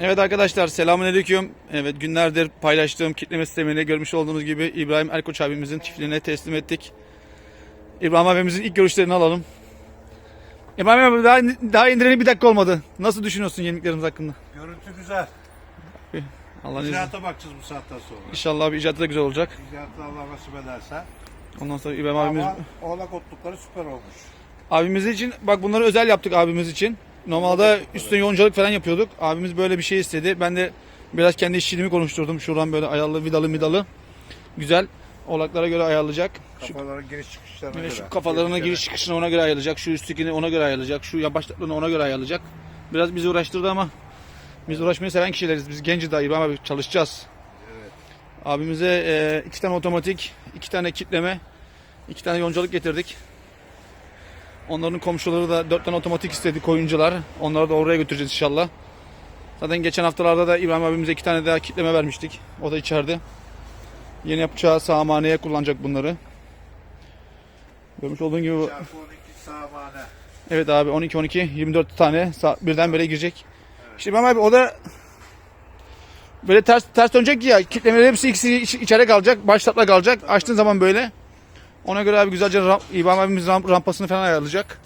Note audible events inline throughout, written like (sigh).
Evet arkadaşlar selamünaleyküm. Evet günlerdir paylaştığım kitleme sistemini görmüş olduğunuz gibi İbrahim Erkoç abimizin çiftliğine teslim ettik. İbrahim abimizin ilk görüşlerini alalım. İbrahim abi daha, daha indireli bir dakika olmadı. Nasıl düşünüyorsun yeniliklerimiz hakkında? Görüntü güzel. Allah'ın izniyle. İcraata bakacağız bu saatten sonra. İnşallah abi icatı da güzel olacak. İcraatı Allah nasip ederse. Ondan sonra İbrahim abimiz, Ama oğlak otlukları süper olmuş. abimiz için bak bunları özel yaptık abimiz için. Normalde üstüne yoncalık falan yapıyorduk. Abimiz böyle bir şey istedi. Ben de biraz kendi işçiliğimi konuşturdum. Şuradan böyle ayarlı vidalı midalı. Güzel. Oğlaklara göre ayarlayacak. Şu Kafaların giriş çıkışlarına göre. şu kafalarına giriş çıkışını ona göre ayarlayacak. Şu üsttekini ona göre ayarlayacak. Şu yavaşlıklarını ona göre ayarlayacak. Biraz bizi uğraştırdı ama biz uğraşmayı seven kişileriz. Biz genci daha İbrahim abi çalışacağız. Abimize e, iki tane otomatik, iki tane kitleme, iki tane yoncalık getirdik. Onların komşuları da dört tane otomatik istedi koyuncular. Onları da oraya götüreceğiz inşallah. Zaten geçen haftalarda da İbrahim abimize iki tane daha kitleme vermiştik. O da içeride. Yeni yapacağı samaneye kullanacak bunları. Görmüş olduğun gibi bu- Çarpı 12 sağmane. Evet abi 12 12 24 tane birden böyle girecek. İşte İbrahim abi o da böyle ters ters dönecek ya kitlemeleri hepsi ikisi iç- içeri kalacak. Başlatla kalacak. Açtığın zaman böyle. Ona göre abi güzelce ram, İbrahim abimiz ram- rampasını falan ayarlayacak.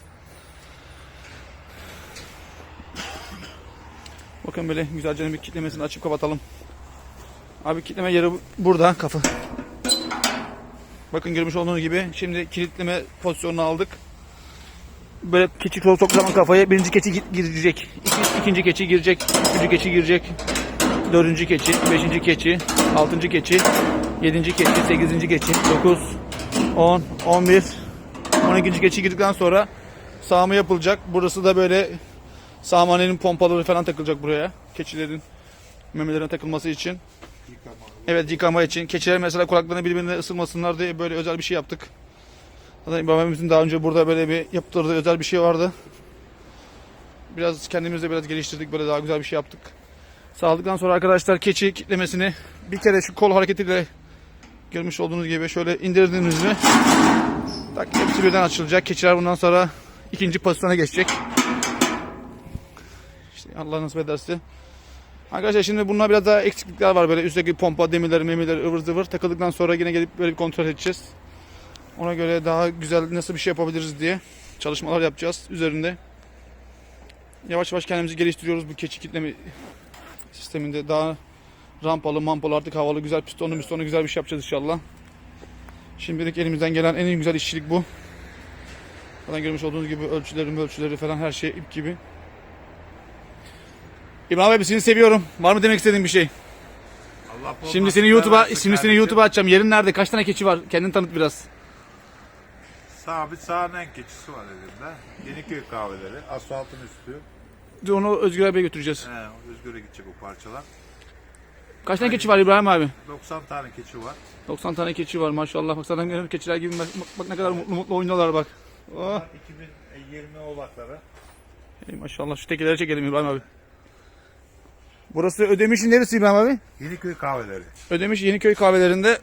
Bakın böyle güzelce bir kitlemesini açıp kapatalım. Abi kitleme yeri bu- burada kapı. Bakın görmüş olduğunuz gibi şimdi kilitleme pozisyonunu aldık böyle keçi sok zaman kafaya birinci keçi gi- girecek. İki, ikinci keçi girecek. Üçüncü keçi girecek. Dördüncü keçi, beşinci keçi, altıncı keçi, yedinci keçi, sekizinci keçi, dokuz, on, on bir, on ikinci keçi girdikten sonra sağma yapılacak. Burası da böyle sağmanenin pompaları falan takılacak buraya. Keçilerin memelerine takılması için. Yıkama. Evet yıkama için. Keçiler mesela kulaklarını birbirine ısırmasınlar diye böyle özel bir şey yaptık. Zaten İbrahim'imizin daha önce burada böyle bir yaptırdığı özel bir şey vardı. Biraz kendimizde biraz geliştirdik böyle daha güzel bir şey yaptık. Sağladıktan sonra arkadaşlar keçi kitlemesini bir kere şu kol hareketiyle görmüş olduğunuz gibi şöyle indirdiğiniz mi tak hepsi birden açılacak. Keçiler bundan sonra ikinci pozisyona geçecek. İşte Allah nasip ederse. Arkadaşlar şimdi bunlar biraz daha eksiklikler var böyle üstteki pompa demirleri memirleri ıvır zıvır takıldıktan sonra yine gelip böyle bir kontrol edeceğiz. Ona göre daha güzel nasıl bir şey yapabiliriz diye çalışmalar yapacağız üzerinde. Yavaş yavaş kendimizi geliştiriyoruz bu keçi kitleme sisteminde. Daha rampalı, mampalı artık havalı güzel pistonlu pistonlu güzel bir şey yapacağız inşallah. Şimdilik elimizden gelen en iyi güzel işçilik bu. Zaten görmüş olduğunuz gibi ölçüleri ölçüleri falan her şey ip gibi. İbrahim abi seni seviyorum. Var mı demek istediğin bir şey? Allah Şimdi seni YouTube'a şimdi seni. YouTube'a açacağım. Yerin nerede? Kaç tane keçi var? Kendini tanıt biraz. Sabit sağanen keçisi var elimde. Yeniköy kahveleri. Asfaltın üstü. Onu Özgür abiye götüreceğiz. He, Özgür'e gidecek o parçalar. Kaç tane keçi var İbrahim abi? 90 tane keçi var. 90 tane keçi var maşallah. Bak zaten görüyorum keçiler gibi bak, bak ne kadar mutlu mutlu oynuyorlar bak. Oh. 2020 oğlakları. Ey maşallah şu tekeleri çekelim İbrahim abi. Burası Ödemiş'in neresi İbrahim abi? Yeniköy kahveleri. Ödemiş Yeniköy kahvelerinde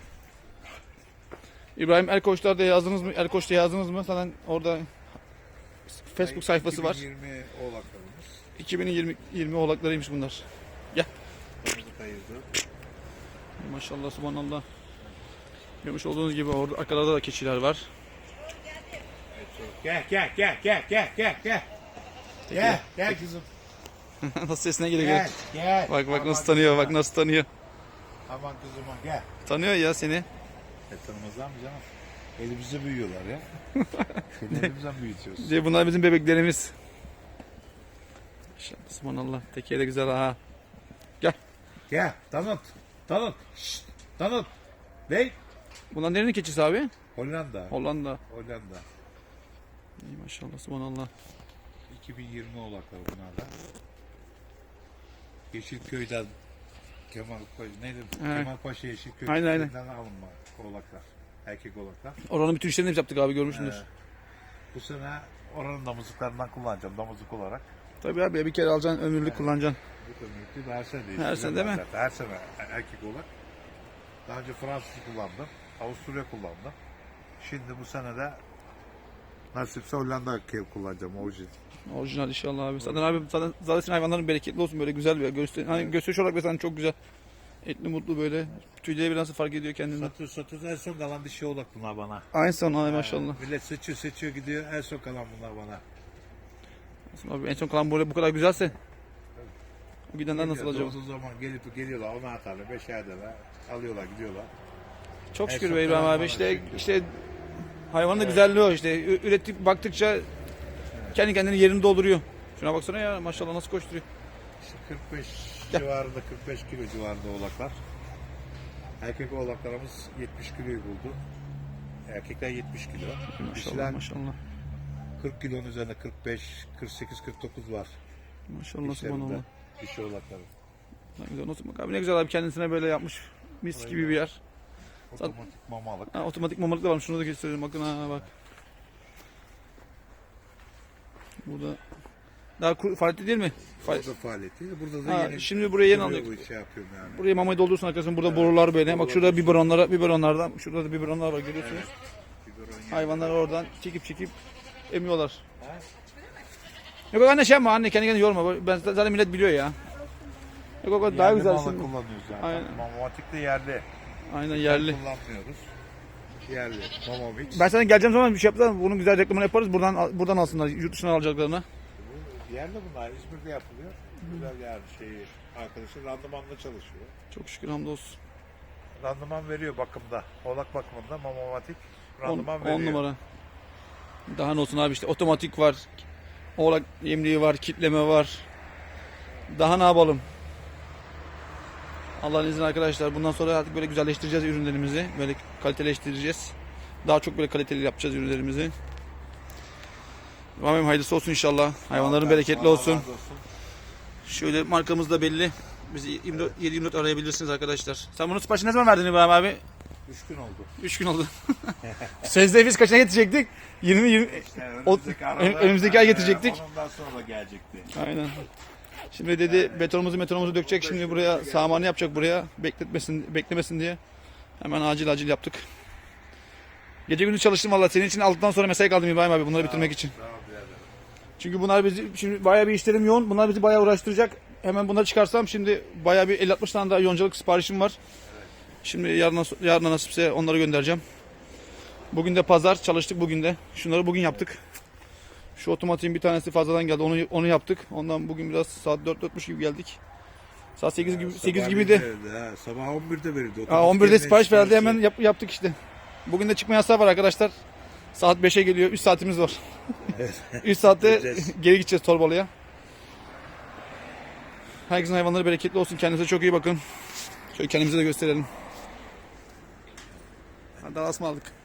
İbrahim Erkoçlar'da yazdınız mı? Erkoç'ta yazdınız mı? Zaten orada Facebook sayfası var. 2020 oğlaklarımız. 2020 20 oğlaklarıymış bunlar. Kırmızı kayırdı. Maşallah subhanallah. Görmüş olduğunuz gibi orada arkalarda da keçiler var. Gel gel gel gel gel gel gel. Gel gel kızım. (laughs) nasıl sesine geliyor. Gel gel. Bak bak Aman nasıl tanıyor, bak nasıl tanıyor. Aman kızıma gel. Tanıyor ya seni. E tanımazlar mı canım? Elimizde büyüyorlar ya. (laughs) Seni elimizden büyütüyoruz. Diye bunlar bizim bebeklerimiz. Subhanallah. Tekiye de güzel ha. Gel tanıt. Tanıt. Şşt, tanıt. Ne? Bunlar nerenin keçisi abi? Hollanda. Hollanda. Hollanda. İyi maşallah subhanallah. 2020 oğlakları bunlar da. Yeşilköy'den Kemal Paşa, neydi? Evet. Kemal Paşa Yeşilköy. Aynen, aynen. alınma oğlaklar. Erkek oğlaklar. Oranın bütün işlerini biz yaptık abi görmüşsündür. Evet. Bu sene oranın damızlıklarından kullanacağım damızlık olarak. Tabii abi bir kere alacaksın ömürlük kullanacaksın. Bu her sene değiştiriyorum. Her sene değil mi? zaten. Her sene erkek oğlak. Daha önce Fransız kullandım. Avusturya kullandım. Şimdi bu sene de Nasipse Hollanda kev kullanacağım orijin. Orijinal inşallah abi. Zaten abi zaten, zaten senin hayvanların bereketli olsun böyle güzel bir göster. Hani gösteriş olarak mesela çok güzel. Etli mutlu böyle. Tüyleri biraz fark ediyor kendinden. Satıyoruz satıyoruz en son kalan dişi oğlak bunlar bana. Aynı sana abi maşallah. Millet seçiyor seçiyor gidiyor en son kalan bunlar bana. Abi en son kalan böyle bu kadar güzelse. Gidenler nasıl acaba? doğduğu zaman gelip geliyorlar ona atarlar beş ayda alıyorlar gidiyorlar. Çok En şükür son be İbrahim abi bana işte çünkü. işte hayvanın da güzelliği o işte Ü- ürettik baktıkça kendi kendini yerini dolduruyor. Şuna baksana ya maşallah nasıl koşturuyor. İşte 45 Gel. civarında 45 kilo civarında oğlaklar. Erkek oğlaklarımız 70 kiloyu buldu. Erkekler 70 kilo. Maşallah Dişiler maşallah. 40 kilonun üzerinde 45, 48, 49 var. Maşallah subhanallah. Dişi oğlakların. Ne güzel bak abi ne güzel abi kendisine böyle yapmış. Mis gibi bir yer. Otomatik mamalık. Ha, otomatik mamalık da var. Şunu da göstereyim. Bakın ha bak. Burada daha kuru, faaliyeti değil mi? Faal- Burada faaliyeti. Burada da Ha, yeni şimdi buraya yeni. Bu şey yapıyorum yani. Buraya mamayı doldursun arkadaşlar. Burada borular böyle. Bak şurada biberonlara, biberonlardan. Şurada da biberonlar var görüyorsunuz. Biberon yağı. Hayvanlar oradan çekip çekip emiyorlar. Yok anne şey yapma anne kendi kendine yorma. Ben zaten millet biliyor ya. Yok yok daha Yerli güzel şimdi. kullanıyoruz yani. Aynen. Mamatik de yerli. Aynen yerli. Kullanmıyoruz. Yerli. Mamamix. Ben sana geleceğim zaman bir şey yapsam bunun güzel reklamını yaparız. Buradan buradan alsınlar yurt dışından alacaklarını. Yerli bunlar. İzmir'de yapılıyor. Güzel yani şeyi. Arkadaşı randımanla çalışıyor. Çok şükür hamdolsun. Randıman veriyor bakımda. Oğlak bakımında mamamatik 10 randıman veriyor. numara. Daha ne olsun abi işte otomatik var. Oğlak yemliği var, kitleme var. Daha ne yapalım? Allah'ın izniyle arkadaşlar bundan sonra artık böyle güzelleştireceğiz ürünlerimizi. Böyle kaliteleştireceğiz. Daha çok böyle kaliteli yapacağız ürünlerimizi. Rabbim hayırlısı olsun inşallah. Hayvanların bereketli olsun. Şöyle markamız da belli. Bizi 24 724 arayabilirsiniz arkadaşlar. Sen bunu siparişi ne zaman verdin İbrahim abi? Üç gün oldu. 3 gün oldu. (laughs) Sözde biz kaçına getirecektik? 20 20 İşte önümüzdeki ön- (laughs) önümüzdeki ay getirecektik. Ondan sonra gelecekti. Aynen. Şimdi dedi betonumuzu metonumuzu dökecek. Şimdi buraya samanı yapacak buraya. Bekletmesin, beklemesin diye. Hemen acil acil yaptık. Gece gündüz çalıştım valla. Senin için aldıktan sonra mesai kaldım İbrahim abi bunları bitirmek için. Çünkü bunlar bizi şimdi bayağı bir işlerim yoğun. Bunlar bizi bayağı uğraştıracak. Hemen bunları çıkarsam şimdi bayağı bir 50-60 tane daha yoncalık siparişim var. Şimdi yarına, yarına nasipse onları göndereceğim. Bugün de pazar çalıştık bugün de. Şunları bugün yaptık. Şu otomatiğin bir tanesi fazladan geldi. Onu onu yaptık. Ondan bugün biraz saat 4-4.30 gibi geldik. Saat 8 gibi 8 Sabah gibi de. Sabah 11'de verildi. Ha, 11'de sipariş verdi hemen yap, yaptık işte. Bugün de çıkma yasağı var arkadaşlar. Saat 5'e geliyor. 3 saatimiz var. 3 (laughs) saatte (laughs) geri gideceğiz Torbalı'ya. Herkesin hayvanları bereketli olsun. Kendinize çok iyi bakın. Şöyle kendimize de gösterelim. Hadi asma aldık.